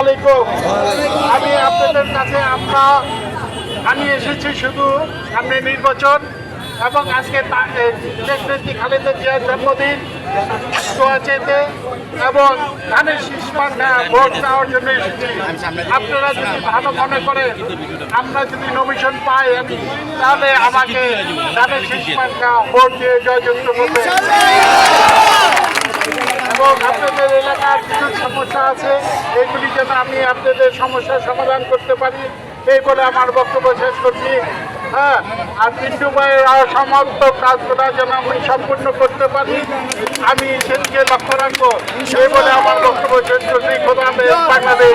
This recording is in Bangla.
আলাইকুম আমি আপনাদের কাছে আমরা আমি এসেছি শুধু সামনে নির্বাচন এবং আজকে খালেদা জিয়ার জন্মদিন চেতে এবং ধানের শীষ ভোট দেওয়ার জন্য এসেছি আপনারা যদি ভালো মনে করেন, আমরা যদি নমিশন পাই আমি, তাহলে আমাকে ধানের শীষ পান্ডা ভোট দিয়ে জয়যুক্ত করবে এবং আপনাদের এলাকার কিছু সমস্যা আছে, এগুলি যেন আমি আপনাদের সমস্যার সমাধান করতে পারি, এই বলে আমার বক্তব্য শেষ করছি। হ্যাঁ আর পিন্টু ভাইয়ের সমস্ত কাজগুলো যেন আমি সম্পূর্ণ করতে পারি, আমি লক্ষ্য রাখব। সেই বলে আমার লক্ষ্য শেষ করছি। খোদা বাংলাদেশ